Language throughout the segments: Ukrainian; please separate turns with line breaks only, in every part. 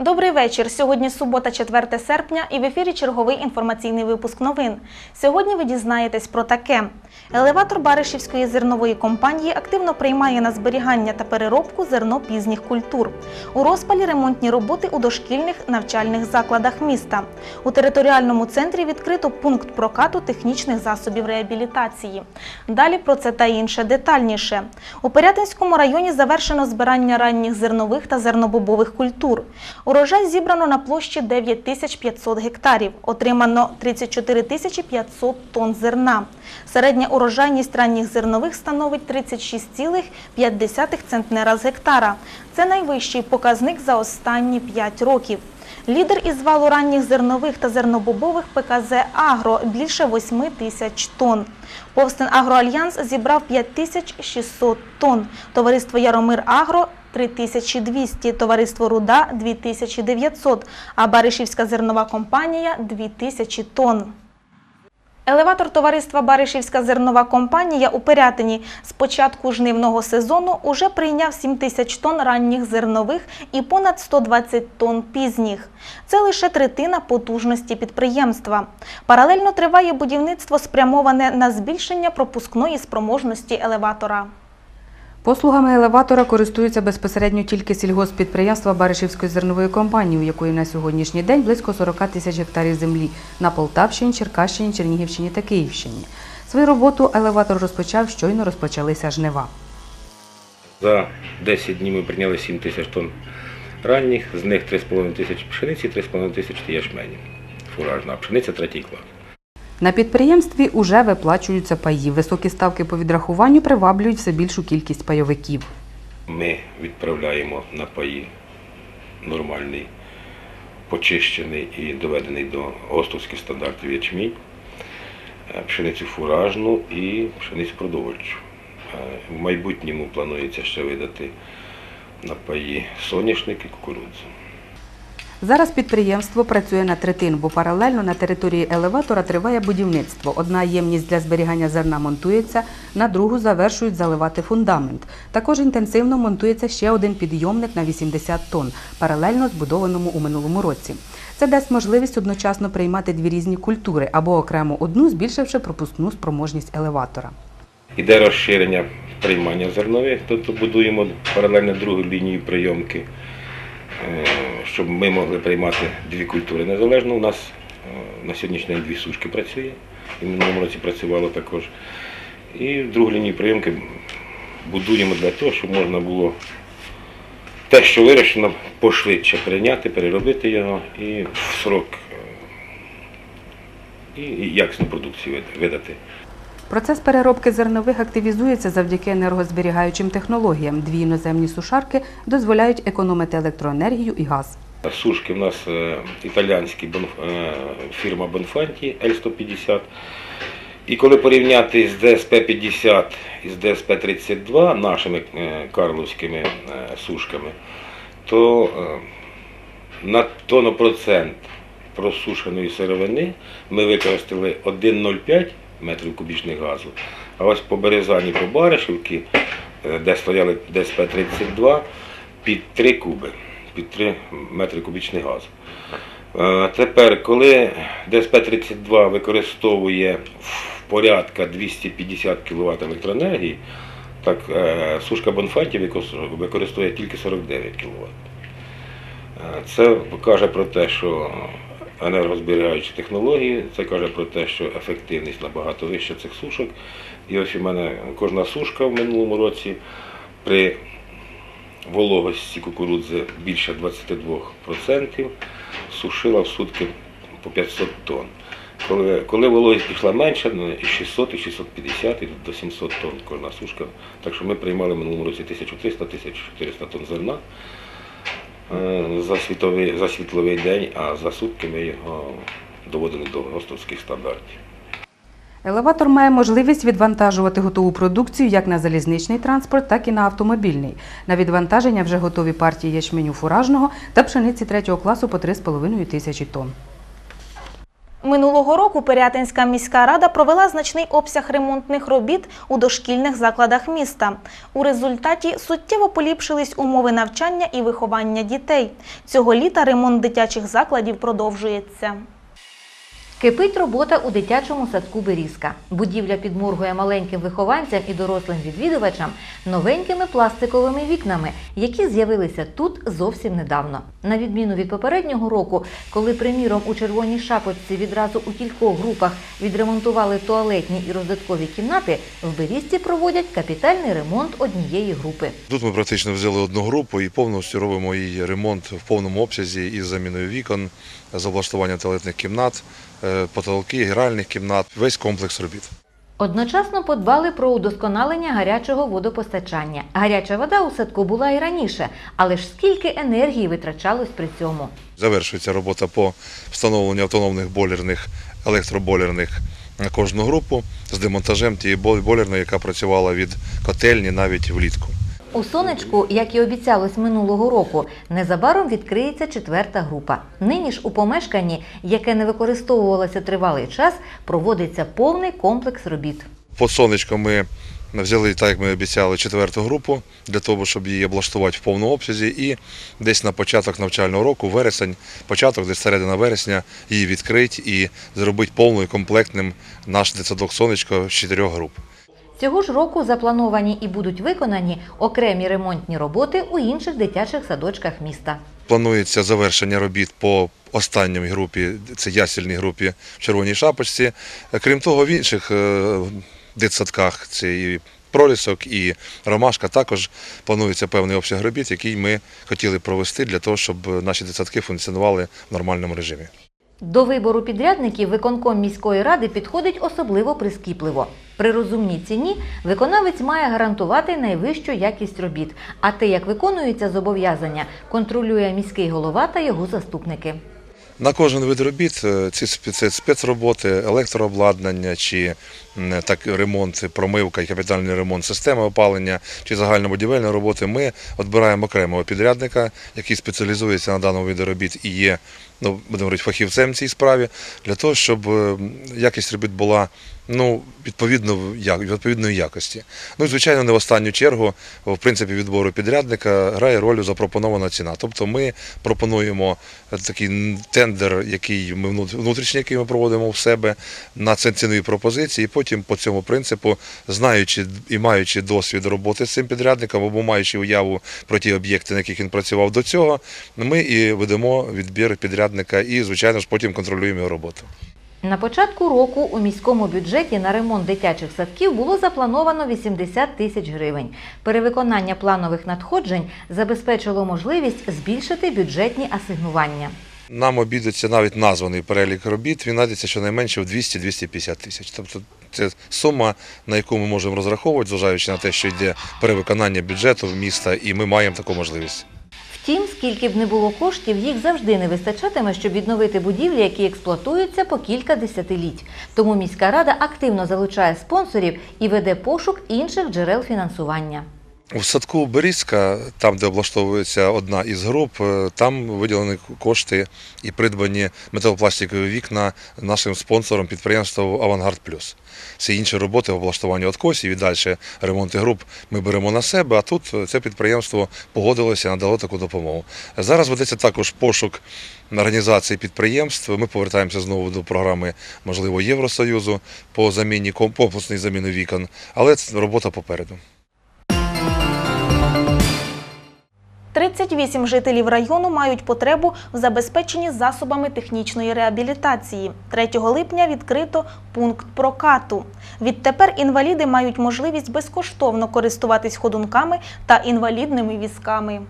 Добрий вечір. Сьогодні субота, 4 серпня, і в ефірі черговий інформаційний випуск новин. Сьогодні ви дізнаєтесь про таке: елеватор Баришівської зернової компанії активно приймає на зберігання та переробку зерно пізніх культур. У розпалі ремонтні роботи у дошкільних навчальних закладах міста. У територіальному центрі відкрито пункт прокату технічних засобів реабілітації. Далі про це та інше детальніше. У Пирятинському районі завершено збирання ранніх зернових та зернобобових культур. Урожай зібрано на площі 9500 гектарів. Отримано 34 500 тонн зерна. Середня урожайність ранніх зернових становить 36,5 центнера з гектара. Це найвищий показник за останні 5 років. Лідер із валу ранніх зернових та зернобобових ПКЗ «Агро» більше 8 тисяч тонн. Повстен «Агроальянс» зібрав 5600 тонн. Товариство «Яромир Агро» 3200, товариство «Руда» 2900, а Баришівська зернова компанія 2000 тонн. Елеватор товариства Баришівська зернова компанія у Пирятині з початку жнивного сезону уже прийняв 7 тисяч тонн ранніх зернових і понад 120 тонн пізніх. Це лише третина потужності підприємства. Паралельно триває будівництво спрямоване на збільшення пропускної спроможності елеватора.
Послугами елеватора користуються безпосередньо тільки сільгосппідприємства Баришівської зернової компанії, у якої на сьогоднішній день близько 40 тисяч гектарів землі на Полтавщині, Черкащині, Чернігівщині та Київщині. Свою роботу елеватор розпочав, щойно розпочалися жнива.
За 10 днів ми прийняли 7 тисяч тонн ранніх, з них 3,5 тисячі пшениці, 3,5 тисячі ячмені. Фуражна, пшениця третій клас.
На підприємстві уже виплачуються паї. Високі ставки по відрахуванню приваблюють все більшу кількість пайовиків.
Ми відправляємо на паї нормальний, почищений і доведений до ГОСТовських стандартів ячмінь, е, пшеницю фуражну і пшеницю продовольчу. Е, В майбутньому планується ще видати на паї соняшник кукурудзу.
Зараз підприємство працює на третин, бо паралельно на території елеватора триває будівництво. Одна ємність для зберігання зерна монтується, на другу завершують заливати фундамент. Також інтенсивно монтується ще один підйомник на 80 тонн, паралельно збудованому у минулому році. Це дасть можливість одночасно приймати дві різні культури або окремо одну, збільшивши пропускну спроможність елеватора.
Іде розширення приймання зернових, тобто будуємо паралельно другу лінію прийомки, щоб ми могли приймати дві культури незалежно. У нас е, на сьогоднішній день дві сушки працює, і в минулому році працювало також. І другу лінію прийомки будуємо для того, щоб можна було те, що вирішено, пошвидше прийняти, переробити його і в срок е, і якісну продукцію видати.
Процес переробки зернових активізується завдяки енергозберігаючим технологіям. Дві іноземні сушарки дозволяють економити електроенергію і газ.
Сушки в нас е, італіянські е, фірма Бонфанті L150. І коли порівняти з ДСП-50 і з ДСП-32 нашими е, карловськими сушками, то на тонну процент просушеної сировини ми використали 1,05 метрів кубічних газу. А ось по Березані, по Баришівці, е, де стояли ДСП-32, під 3 куби, під 3 метри кубічних газу. Е, Тепер, коли ДСП-32 використовує порядка 250 кВт електроенергії, так е, сушка Бонфанті використовує тільки 49 кВт. Це каже про те, що енергозберігаючі технології, це каже про те, що ефективність набагато вища цих сушок. І ось у мене кожна сушка в минулому році при вологості кукурудзи більше 22% сушила в сутки по 500 тонн. Коли, коли вологість пішла менше, ну, і 600, і 650, і до 700 тонн кожна сушка. Так що ми приймали в минулому році 1300-1400 тонн зерна за світовий, за світловий день, а за сутки ми його доводили до гостовських стандартів.
Елеватор має можливість відвантажувати готову продукцію як на залізничний транспорт, так і на автомобільний. На відвантаження вже готові партії ячменю фуражного та пшениці третього класу по 3,5 тисячі тонн.
Минулого року Пирятинська міська рада провела значний обсяг ремонтних робіт у дошкільних закладах міста. У результаті суттєво поліпшились умови навчання і виховання дітей. Цього літа ремонт дитячих закладів продовжується.
Кипить робота у дитячому садку Берізка. Будівля підморгує маленьким вихованцям і дорослим відвідувачам новенькими пластиковими вікнами, які з'явилися тут зовсім недавно. На відміну від попереднього року, коли, приміром, у червоній шапочці відразу у кількох групах відремонтували туалетні і роздаткові кімнати, в Берізці проводять капітальний ремонт однієї групи.
Тут ми практично взяли одну групу і повністю робимо її ремонт в повному обсязі із заміною вікон, з облаштуванням туалетних кімнат, потолки, гральних кімнат, весь комплекс робіт.
Одночасно подбали про удосконалення гарячого водопостачання. Гаряча вода у садку була і раніше, але ж скільки енергії витрачалось при цьому.
Завершується робота по встановленню автономних бойлерних, електробойлерних на кожну групу з демонтажем тієї бо- бойлерної, яка працювала від котельні навіть влітку.
У сонечку, як і обіцялось минулого року, незабаром відкриється четверта група. Нині ж у помешканні, яке не використовувалося тривалий час, проводиться повний комплекс робіт.
Под сонечком ми взяли, так як ми обіцяли, четверту групу для того, щоб її облаштувати в повному обсязі. І десь на початок навчального року, вересень, початок, десь середина вересня, її відкрити і зробити повною комплектним наш дитсадок сонечко з чотирьох груп.
Цього ж року заплановані і будуть виконані окремі ремонтні роботи у інших дитячих садочках міста.
Планується завершення робіт по останній групі, це ясельній групі в Червоній Шапочці. Крім того, в інших е, дитсадках це і пролісок, і ромашка також планується певний обсяг робіт, який ми хотіли провести для того, щоб наші дитсадки функціонували в нормальному режимі.
До вибору підрядників виконком міської ради підходить особливо прискіпливо. При розумній ціні виконавець має гарантувати найвищу якість робіт, а те, як виконуються зобов'язання, контролює міський голова та його заступники.
На кожен вид робіт, е, ці спе- спецроботи, електрообладнання, чи так, ремонт, промивка і капітальний ремонт системи опалення, чи загальнобудівельні роботи, ми відбираємо окремого підрядника, який спеціалізується на даному виді робіт і є, ну, будемо говорити, фахівцем в цій справі, для того, щоб е, якість робіт була ну, відповідно, відповідної якості. Ну і звичайно, не в останню чергу, в принципі, відбору підрядника грає роль запропонована ціна. Тобто ми пропонуємо такий тендер, який ми внутрішній, який ми проводимо в себе на ці- цінові пропозиції. Потім по цьому принципу, знаючи і маючи досвід роботи з цим підрядником або маючи уяву про ті об'єкти, на яких він працював до цього, ми і ведемо відбір підрядника і, звичайно ж, потім контролюємо його роботу.
На початку року у міському бюджеті на ремонт дитячих садків було заплановано 80 тисяч гривень. Перевиконання планових надходжень забезпечило можливість збільшити бюджетні асигнування.
Нам обійдеться навіть названий перелік робіт, він знайдеться щонайменше в 200-250 тисяч. Тобто це сума, на яку ми можемо розраховувати, зважаючи на те, що йде перевиконання бюджету міста, і ми маємо таку можливість.
Втім, скільки б не було коштів, їх завжди не вистачатиме, щоб відновити будівлі, які експлуатуються по кілька десятиліть. Тому міська рада активно залучає спонсорів і веде пошук інших джерел фінансування.
У садку Берізка, там, де облаштовується одна із груп, е, там виділені кошти і придбані металопластикові вікна нашим спонсором підприємством Авангард Плюс. Всі інші роботи облаштування откосів і далі ремонти груп ми беремо на себе, а тут це підприємство погодилося і надало таку допомогу. Зараз ведеться також пошук організації підприємств. Ми повертаємося знову до програми, можливо, Євросоюзу по заміні ком- заміни вікон, але робота попереду.
38 жителів району мають потребу в забезпеченні засобами технічної реабілітації. 3 липня відкрито пункт прокату. Відтепер інваліди мають можливість безкоштовно користуватись ходунками та інвалідними візками.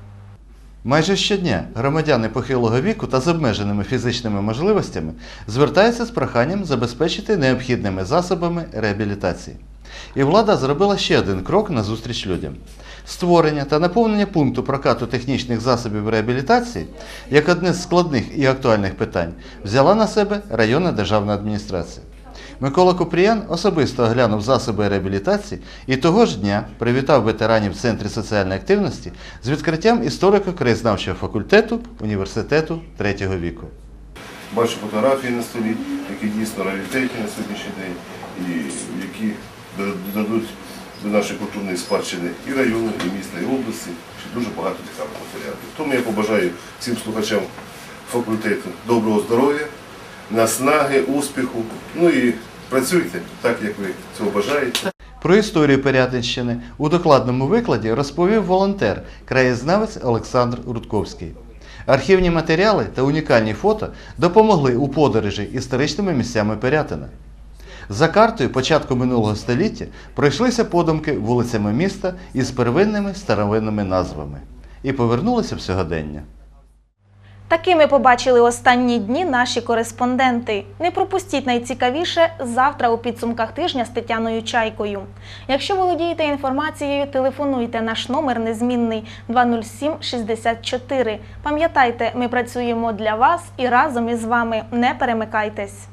Майже щодня громадяни похилого віку та з обмеженими фізичними можливостями звертаються з проханням забезпечити необхідними засобами реабілітації. І влада зробила ще один крок на зустріч людям. Створення та наповнення пункту прокату технічних засобів реабілітації як одне з складних і актуальних питань взяла на себе районна державна адміністрація. Микола Купріян особисто оглянув засоби реабілітації і того ж дня привітав ветеранів в Центрі соціальної активності з відкриттям історико-краєзнавчого факультету університету третього віку.
бачу фотографії на столі, які дійсно раритетні на сьогоднішній день, і які додадуть до нашої культурної спадщини і району, і міста, і області, ще дуже багато цікавих матеріалів. Тому я побажаю всім слухачам факультету доброго здоров'я, наснаги, успіху. Ну і працюйте так, як ви цього бажаєте.
Про історію Пирятинщини у докладному викладі розповів волонтер, краєзнавець Олександр Рудковський. Архівні матеріали та унікальні фото допомогли у подорожі історичними місцями Пирятина. За картою початку минулого століття пройшлися подумки вулицями міста із первинними старовинними назвами і повернулися в сьогодення.
Такими побачили останні дні наші кореспонденти. Не пропустіть найцікавіше завтра у підсумках тижня з Тетяною Чайкою. Якщо володієте інформацією, телефонуйте. Наш номер незмінний 207 64. Пам'ятайте, ми працюємо для вас і разом із вами. Не перемикайтесь.